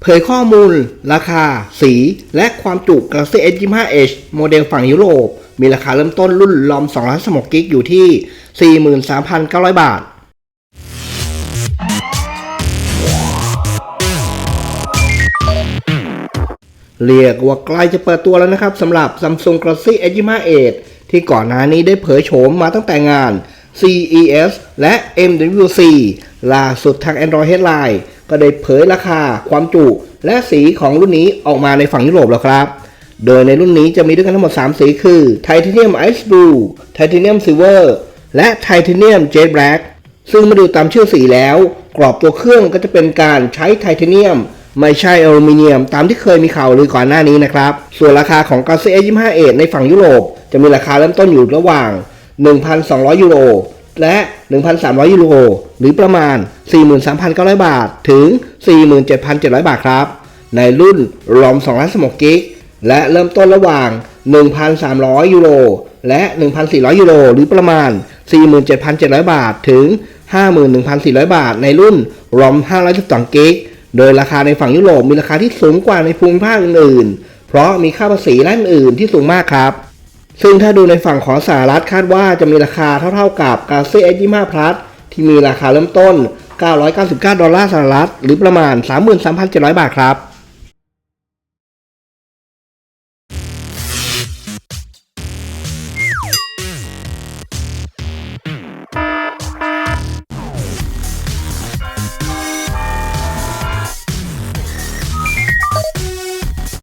เผยข้อมูล ราคา สี และความจุ Galaxy S25H โมเดลฝั่งยุโรป มีราคาเริ่มต้นรุ่นลอม2ล้านสมกิกอยู่ที่ 43,900 บาท เรียกว่าใกล้จะเปิดตัวแล้วนะครับสำหรับ Samsung Galaxy S25H ที่ก่อนหน้านี้ได้เผยโฉมมาตั้งแต่งาน CES และ MWC ล่าสุดทาง Android Headline ก็ได้เผยราคา ความจุ และสีของรุ่นนี้ออกมาในฝั่งยุโรปแล้วครับ โดยในรุ่นนี้จะมีด้วยกันทั้งหมด 3 สีคือ Titanium Ice Blue Titanium Silver และ Titanium Jet Black ซึ่งมาดูตามชื่อสีแล้ว กรอบตัวเครื่องก็จะเป็นการใช้ไทเทเนียม ไม่ใช่อลูมิเนียม ตามที่เคยมีข่าวลือก่อนหน้านี้นะครับ ส่วนราคาของ Galaxy S25 ในฝั่งยุโรป จะมีราคาเริ่มต้นอยู่ระหว่าง 1,200 ยูโร และ 1,300 ยูโร หรือประมาณ 43,900 บาท ถึง 47,700 บาทครับ ในรุ่น ROM 2ล้านสมกิก และเริ่มต้นระหว่าง 1,300 ยูโร และ 1,400 ยูโร หรือประมาณ 47,700 บาท ถึง 51,400 บาท ในรุ่น ROM 512กิก โดยราคาในฝั่งยุโรปมีราคาที่สูงกว่าในภูมิภาคอื่นๆ เพราะมีค่าภาษีและอื่นๆที่สูงมากครับ ซึ่งถ้าดูในฝั่งของสหรัฐคาดว่าจะมีราคาเท่าๆกับ Galaxy S25 Plus ที่มีราคาเริ่มต้น 999 ดอลลาร์สหรัฐ หรือประมาณ 33,700 บาทครับ